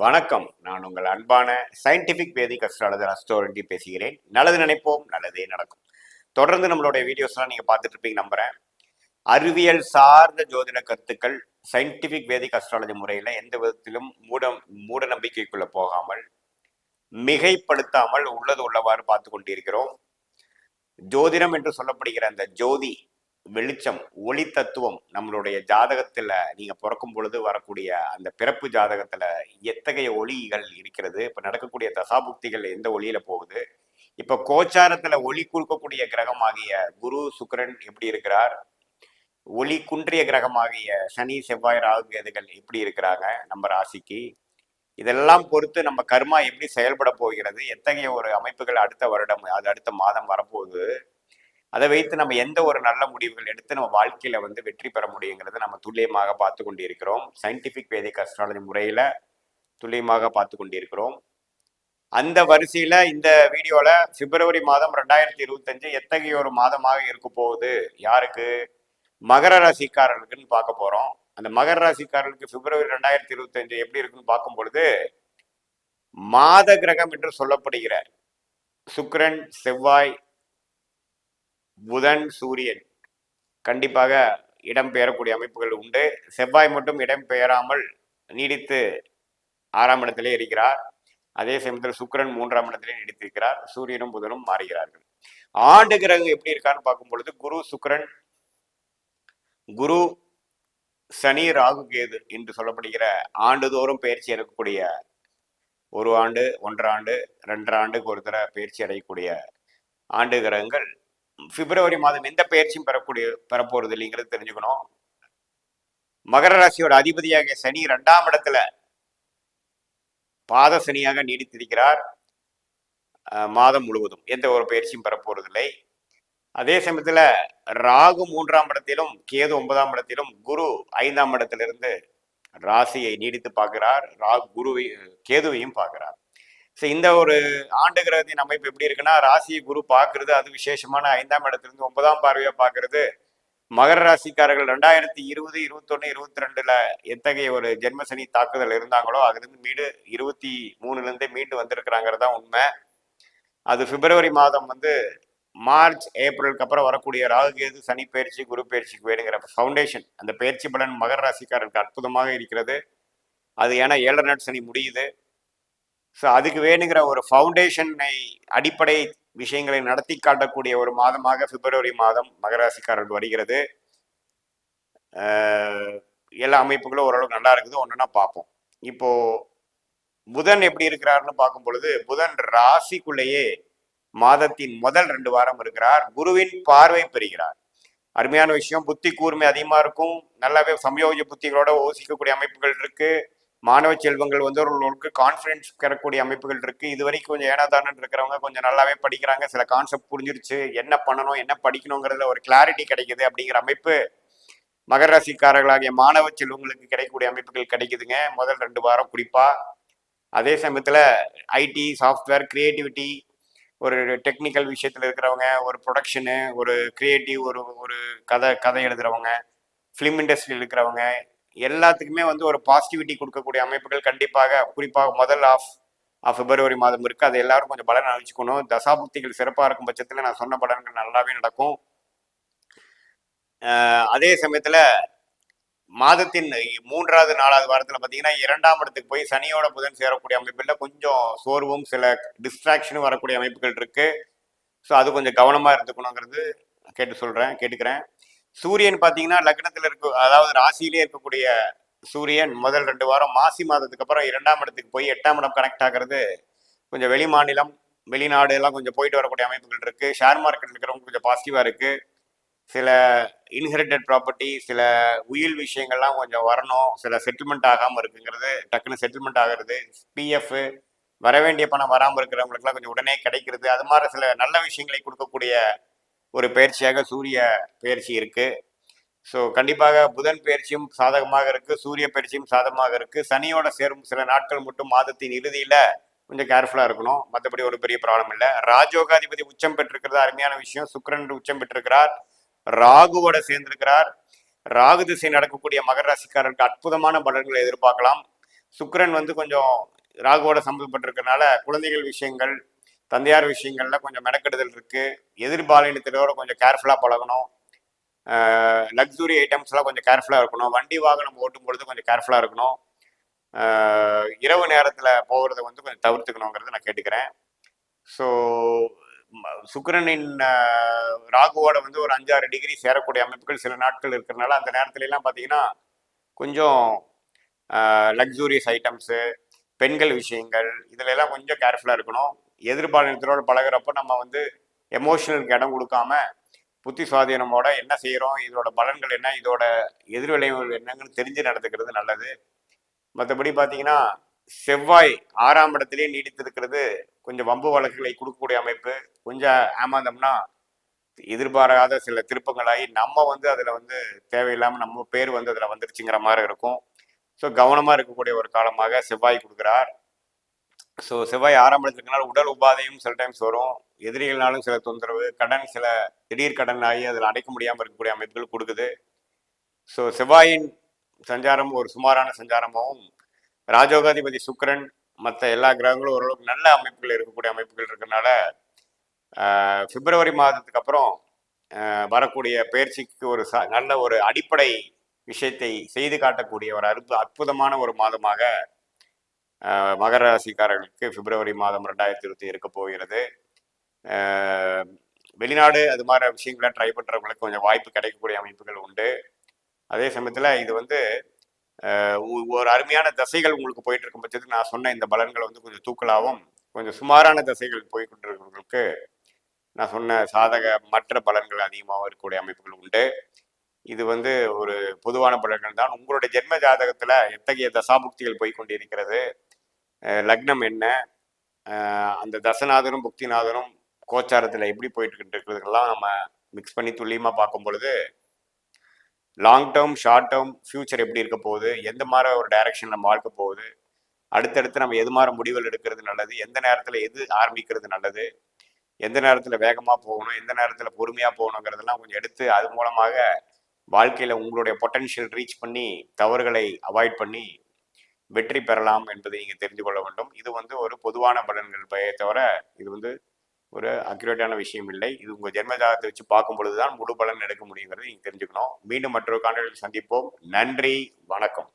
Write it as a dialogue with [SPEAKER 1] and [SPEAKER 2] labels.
[SPEAKER 1] வணக்கம். நான் உங்கள் அன்பான சயின்டிபிக் வேதிக் அஸ்ட்ராலஜர் அஸ்டோரண்டி பேசுகிறேன். நல்லது நினைப்போம் நல்லதே நடக்கும். தொடர்ந்து நம்மளுடைய வீடியோஸ்லாம் நீங்கள் பார்த்துட்டு இருப்பீங்க நம்புறேன். அறிவியல் சார்ந்த ஜோதிட கருத்துக்கள் சயின்டிபிக் வேதிக் அஸ்ட்ராலஜி முறையில் எந்த விதத்திலும் மூட மூட நம்பிக்கைக்குள்ள போகாமல் மிகைப்படுத்தாமல் உள்ளது உள்ளவாறு பார்த்து கொண்டிருக்கிறோம். ஜோதிடம் என்று சொல்லப்படுகிற அந்த ஜோதி வெளிச்சம் ஒளி தத்துவம் நம்மளுடைய ஜாதகத்துல நீங்க பிறக்கும் பொழுது வரக்கூடிய அந்த பிறப்பு ஜாதகத்துல எத்தகைய ஒளிகள் இருக்கிறது? இப்ப நடக்கக்கூடிய தசாபுக்திகள் எந்த ஒளியில போகுது? இப்ப கோச்சாரத்துல ஒளி கொடுக்கக்கூடிய கிரகமாகிய குரு சுக்கரன் எப்படி இருக்கிறார்? ஒளி குன்றிய கிரகமாகிய சனி செவ்வாய் ராகு கேதுகள் எப்படி இருக்கிறாங்க நம்ம ராசிக்கு? இதெல்லாம் பொறுத்து நம்ம கர்மா எப்படி செயல்பட போகிறது? எத்தகைய ஒரு அமைப்புகள் அடுத்த வருடம் அது அடுத்த மாதம் வரப்போகுது? அதை வைத்து நம்ம எந்த ஒரு நல்ல முடிவுகள் எடுத்து நம்ம வாழ்க்கையில வந்து வெற்றி பெற முடியுங்கிறத நம்ம துல்லியமாக பார்த்து கொண்டிருக்கிறோம். சயின்டிபிக் வேதிக் அஸ்ட்ராலஜி முறையில துல்லியமாக பார்த்து கொண்டிருக்கிறோம். அந்த வரிசையில இந்த வீடியோல பிப்ரவரி மாதம் ரெண்டாயிரத்தி இருபத்தஞ்சு எத்தகைய ஒரு மாதமாக இருக்க போகுது? யாருக்கு? மகர ராசிக்காரர்களுக்குன்னு பார்க்க போறோம். அந்த மகர ராசிக்காரர்களுக்கு பிப்ரவரி ரெண்டாயிரத்தி இருபத்தஞ்சு எப்படி இருக்குன்னு பார்க்கும் பொழுது மாத கிரகம் என்று சொல்லப்படுகிற சுக்கரன் செவ்வாய் புதன் சூரியன் கண்டிப்பாக இடம்பெயரக்கூடிய அமைப்புகள் உண்டு. செவ்வாய் மட்டும் இடம்பெயராமல் நீடித்து ஆறாம் இடத்திலே இருக்கிறார். அதே சமயத்தில் சுக்கரன் மூன்றாம் இடத்திலே நீடித்திருக்கிறார். சூரியனும் புதனும் மாறுகிறார்கள். ஆண்டு கிரகம் எப்படி இருக்கான்னு பார்க்கும் பொழுது குரு சுக்கரன் குரு சனி ராகு கேது என்று சொல்லப்படுகிற ஆண்டுதோறும் பயிற்சி எடுக்கக்கூடிய ஒரு ஆண்டு ஒன்றாண்டு ஆண்டு ரெண்டரை ஆண்டுக்கு ஒரு தர பயிற்சி அடையக்கூடிய ஆண்டு கிரகங்கள் பிப்ரவரி மாதம் எந்த பயிற்சியும் பெறக்கூடிய பெறப்போறது இல்லைங்கிறது தெரிஞ்சுக்கணும். மகர ராசியோட அதிபதியாக சனி ரெண்டாம் இடத்துல பாத சனியாக நீடித்திருக்கிறார். மாதம் முழுவதும் எந்த ஒரு பயிற்சியும் பெறப்போறதில்லை. அதே சமயத்துல ராகு மூன்றாம் இடத்திலும் கேது ஒன்பதாம் இடத்திலும் குரு ஐந்தாம் இடத்திலிருந்து ராசியை நீடித்து பார்க்கிறார். ராகு குருவை கேதுவையும் பார்க்கிறார். ஸோ இந்த ஒரு ஆண்டு கிரகத்தின் அமைப்பு எப்படி இருக்குன்னா ராசியை குரு பார்க்கறது அது விசேஷமான ஐந்தாம் இடத்துலேருந்து ஒன்பதாம் பார்வையாக பார்க்கறது. மகர ராசிக்காரர்கள் ரெண்டாயிரத்தி இருபது இருபத்தொன்னு இருபத்தி ரெண்டுல எத்தகைய ஒரு ஜென்மசனி தாக்குதல் இருந்தாங்களோ அதுலேருந்து மீடு இருபத்தி மூணுலேருந்தே மீண்டு வந்திருக்கிறாங்கிறது தான் உண்மை. அது பிப்ரவரி மாதம் வந்து மார்ச் ஏப்ரலுக்கு அப்புறம் வரக்கூடிய ராகுகேது சனி பயிற்சி குரு பயிற்சிக்கு வேணுங்கிற ஃபவுண்டேஷன். அந்த பயிற்சி பலன் மகர ராசிக்காரருக்கு அற்புதமாக இருக்கிறது. அது ஏன்னா ஏழரை நாட் சனி முடியுது. ஸோ அதுக்கு வேணுங்கிற ஒரு ஃபவுண்டேஷனை அடிப்படை விஷயங்களை நடத்தி காட்டக்கூடிய ஒரு மாதமாக பிப்ரவரி மாதம் மகராசிக்காரர்கள் வருகிறது. எல்லா அமைப்புகளும் ஓரளவுக்கு நல்லா இருக்குது. ஒன்றுனா பார்ப்போம். இப்போ புதன் எப்படி இருக்கிறாருன்னு பார்க்கும் பொழுது புதன் ராசிக்குள்ளேயே மாதத்தின் முதல் ரெண்டு வாரம் இருக்கிறார். குருவின் பார்வை பெறுகிறார். அருமையான விஷயம். புத்தி கூர்மை அதிகமாக இருக்கும். நல்லாவே சமயோஜ புத்திகளோட யோசிக்கக்கூடிய அமைப்புகள் இருக்குது மாணவ செல்வங்கள் வந்து அவர்களுக்கு கான்ஃபிடன்ஸ் பெறக்கூடிய அமைப்புகள் இருக்கு. இது வரைக்கும் கொஞ்சம் ஏனாதானன் இருக்கிறவங்க கொஞ்சம் நல்லாவே படிக்கிறாங்க. சில கான்செப்ட் புரிஞ்சிருச்சு. என்ன பண்ணணும் என்ன படிக்கணுங்கிறதுல ஒரு கிளாரிட்டி கிடைக்குது அப்படிங்கிற அமைப்பு மகர ராசிக்காரர்களாகிய மாணவ செல்வங்களுக்கு கிடைக்கக்கூடிய அமைப்புகள் கிடைக்குதுங்க. முதல் ரெண்டு வாரம் குறிப்பா. அதே சமயத்துல ஐடி சாஃப்ட்வேர் கிரியேட்டிவிட்டி ஒரு டெக்னிக்கல் விஷயத்துல இருக்கிறவங்க ஒரு ப்ரொடக்ஷனு ஒரு கிரியேட்டிவ் ஒரு ஒரு கதை கதை எழுதுறவங்க ஃபிலிம் இண்டஸ்ட்ரியில் இருக்கிறவங்க எல்லாத்துக்குமே வந்து ஒரு பாசிட்டிவிட்டி கொடுக்கக்கூடிய அமைப்புகள் கண்டிப்பாக குறிப்பாக முதல் ஆஃப் பிப்ரவரி மாதம் இருக்குது அது எல்லாரும் கொஞ்சம் பலன் அழிச்சுக்கணும் தசாபுக்திகள் சிறப்பாக இருக்கும் பட்சத்தில் நான் சொன்ன பலன்கள் நல்லாவே நடக்கும். அதே சமயத்தில் மாதத்தின் மூன்றாவது நாலாவது வாரத்தில் பார்த்தீங்கன்னா இரண்டாம் இடத்துக்கு போய் சனியோட புதன் சேரக்கூடிய அமைப்பில் கொஞ்சம் சோர்வும் சில டிஸ்ட்ராக்ஷனும் வரக்கூடிய அமைப்புகள் இருக்குது ஸோ அது கொஞ்சம் கவனமாக இருந்துக்கணுங்கிறது கேட்டு சொல்கிறேன் கேட்டுக்கிறேன். சூரியன் பார்த்தீங்கன்னா லக்னத்தில் இருக்க அதாவது ராசியிலே இருக்கக்கூடிய சூரியன் முதல் ரெண்டு வாரம் மாசி மாதத்துக்கு அப்புறம் இரண்டாம் இடத்துக்கு போய் எட்டாம் இடம் கனெக்ட் ஆகிறது. கொஞ்சம் வெளி மாநிலம் வெளிநாடு எல்லாம் கொஞ்சம் போயிட்டு வரக்கூடிய அமைப்புகள் இருக்கு. ஷேர் மார்க்கெட் இருக்கிறவங்க கொஞ்சம் பாசிட்டிவா இருக்கு. சில இன்ஹெரிட்டட் ப்ராப்பர்ட்டி சில உயில் விஷயங்கள்லாம் கொஞ்சம் வரணும். சில செட்டில்மெண்ட் ஆகாமல் இருக்குங்கிறது டக்குன்னு செட்டில்மெண்ட் ஆகிறது. பிஎஃப் வர வேண்டிய பணம் வராமல் இருக்கிறவங்களுக்குலாம் கொஞ்சம் உடனே கிடைக்கிறது. அது மாதிரி சில நல்ல விஷயங்களை கொடுக்கக்கூடிய ஒரு பயிற்சியாக சூரிய பயிற்சி இருக்கு. ஸோ கண்டிப்பாக புதன் பயிற்சியும் சாதகமாக இருக்கு சூரிய பயிற்சியும் சாதகமாக இருக்கு. சனியோட சேரும் சில நாட்கள் மட்டும் மாதத்தின் இறுதியில கொஞ்சம் கேர்ஃபுல்லா இருக்கணும். மற்றபடி ஒரு பெரிய ப்ராப்ளம் இல்லை. ராஜோகாதிபதி உச்சம் பெற்றிருக்கிறது அருமையான விஷயம். சுக்கரன் உச்சம் பெற்றிருக்கிறார். ராகுவோட சேர்ந்திருக்கிறார். ராகு திசை நடக்கக்கூடிய மகர ராசிக்காரருக்கு அற்புதமான பலன்களை எதிர்பார்க்கலாம். சுக்கரன் வந்து கொஞ்சம் ராகுவோட சம்மந்தப்பட்டிருக்கனால குழந்தைகள் விஷயங்கள் தந்தையார் விஷயங்கள்ல கொஞ்சம் மெனக்கெடுதல் இருக்கு. எதிர்பாலினத்திலோட கொஞ்சம் கேர்ஃபுல்லாக பழகணும். லக்ஸுரி ஐட்டம்ஸ்லாம் கொஞ்சம் கேர்ஃபுல்லாக இருக்கணும். வண்டி வாகனம் ஓட்டும் பொழுது கொஞ்சம் கேர்ஃபுல்லாக இருக்கணும். இரவு நேரத்தில் போகிறத வந்து கொஞ்சம் தவிர்த்துக்கணுங்கிறத நான் கேட்டுக்கிறேன். ஸோ சுக்கரனின் ராகுவோட வந்து ஒரு அஞ்சாறு டிகிரி சேரக்கூடிய அமைப்புகள் சில நாட்கள் இருக்கிறனால அந்த நேரத்துலலாம் பார்த்தீங்கன்னா கொஞ்சம் லக்ஸூரியஸ் ஐட்டம்ஸு பெண்கள் விஷயங்கள் இதுல எல்லாம் கொஞ்சம் கேர்ஃபுல்லாக இருக்கணும். எதிர்பாலினத்தோட பழகுறப்ப நம்ம வந்து எமோஷனலுக்கு இடம் கொடுக்காம புத்தி சுவாதீனமோட என்ன செய்கிறோம் இதோட பலன்கள் என்ன இதோட எதிர்விளைவுகள் என்னங்கன்னு தெரிஞ்சு நடந்துக்கிறது நல்லது. மற்றபடி பார்த்தீங்கன்னா செவ்வாய் ஆறாம் இடத்திலே நீடித்திருக்கிறது. கொஞ்சம் வம்பு வழக்குகளை கொடுக்கக்கூடிய அமைப்பு. கொஞ்சம் ஏமாந்தோம்னா எதிர்பாராத சில திருப்பங்களாகி நம்ம வந்து அதில் வந்து தேவையில்லாமல் நம்ம பேர் வந்து அதில் வந்துருச்சுங்கிற மாதிரி இருக்கும். ஸோ கவனமாக இருக்கக்கூடிய ஒரு காலமாக செவ்வாய் கொடுக்குறார். ஸோ செவ்வாய் ஆறாம் இடத்துக்குனால உடல் உபாதையும் சில டைம்ஸ் வரும். எதிரிகள்னாலும் சில தொந்தரவு கடன் சில திடீர் கடன் ஆகி அதில் அடைக்க முடியாமல் இருக்கக்கூடிய அமைப்புகள் கொடுக்குது. ஸோ செவ்வாயின் சஞ்சாரம் ஒரு சுமாரான சஞ்சாரமாகவும் ராஜோகாதிபதி சுக்கரன் மற்ற எல்லா கிரகங்களும் ஓரளவுக்கு நல்ல அமைப்புகள் இருக்கக்கூடிய அமைப்புகள் இருக்கிறனால பிப்ரவரி மாதத்துக்கு அப்புறம் வரக்கூடிய பயிற்சிக்கு ஒரு ச- நல்ல ஒரு அடிப்படை விஷயத்தை செய்து காட்டக்கூடிய ஒரு அற்பு அற்புதமான ஒரு மாதமாக மகர ராசிக்காரர்களுக்கு பிப்ரவரி மாதம் ரெண்டாயிரத்தி இருபத்தி இருக்க போகிறது. வெளிநாடு அது மாதிரி விஷயங்களை ட்ரை பண்ணுறவங்களுக்கு கொஞ்சம் வாய்ப்பு கிடைக்கக்கூடிய அமைப்புகள் உண்டு. அதே சமயத்தில் இது வந்து ஒரு அருமையான தசைகள் உங்களுக்கு போயிட்டு இருக்கும் பட்சத்துக்கு நான் சொன்ன இந்த பலன்கள் வந்து கொஞ்சம் தூக்கலாகவும் கொஞ்சம் சுமாரான தசைகள் போய்கொண்டிருக்கிறவங்களுக்கு நான் சொன்ன சாதக மற்ற பலன்கள் அதிகமாகவும் இருக்கக்கூடிய அமைப்புகள் உண்டு. இது வந்து ஒரு பொதுவான பலன்கள் தான். உங்களுடைய ஜென்ம ஜாதகத்தில் எத்தகைய தசாபுக்திகள் போய்கொண்டிருக்கிறது? லக்னம் என்ன? அந்த தசநாதனும் புக்திநாதனும் கோச்சாரத்தில் எப்படி போயிட்டு இருக்கிறதுக்கெல்லாம் நம்ம மிக்ஸ் பண்ணி துல்லியமாக பார்க்கும் பொழுது long term short term future எப்படி இருக்க போகுது? எந்த மாதிரி ஒரு டைரக்ஷன் நம்ம வாழ்க்க போகுது? அடுத்தடுத்து நம்ம எது மாதிரி முடிவுகள் எடுக்கிறது நல்லது? எந்த நேரத்தில் எது ஆரம்பிக்கிறது நல்லது? எந்த நேரத்தில் வேகமாக போகணும்? எந்த நேரத்தில் பொறுமையாக போகணுங்கிறதெல்லாம் கொஞ்சம் எடுத்து அது மூலமாக வாழ்க்கையில் உங்களுடைய பொட்டன்ஷியல் ரீச் பண்ணி தவறுகளை அவாய்ட் பண்ணி வெற்றி பெறலாம் என்பதை நீங்க தெரிந்து கொள்ள வேண்டும். இது வந்து ஒரு பொதுவான பலன்கள் பய தவிர இது வந்து ஒரு அக்யூரேட்டான விஷயம் இல்லை. இது உங்க ஜென்மஜாதகத்தை வச்சு பார்க்கும் பொழுதுதான் முழு பலன் எடுக்க முடியுங்கிறதை நீங்க தெரிஞ்சுக்கணும். மீண்டும் மற்றொரு காணொலியில் சந்திப்போம். நன்றி. வணக்கம்.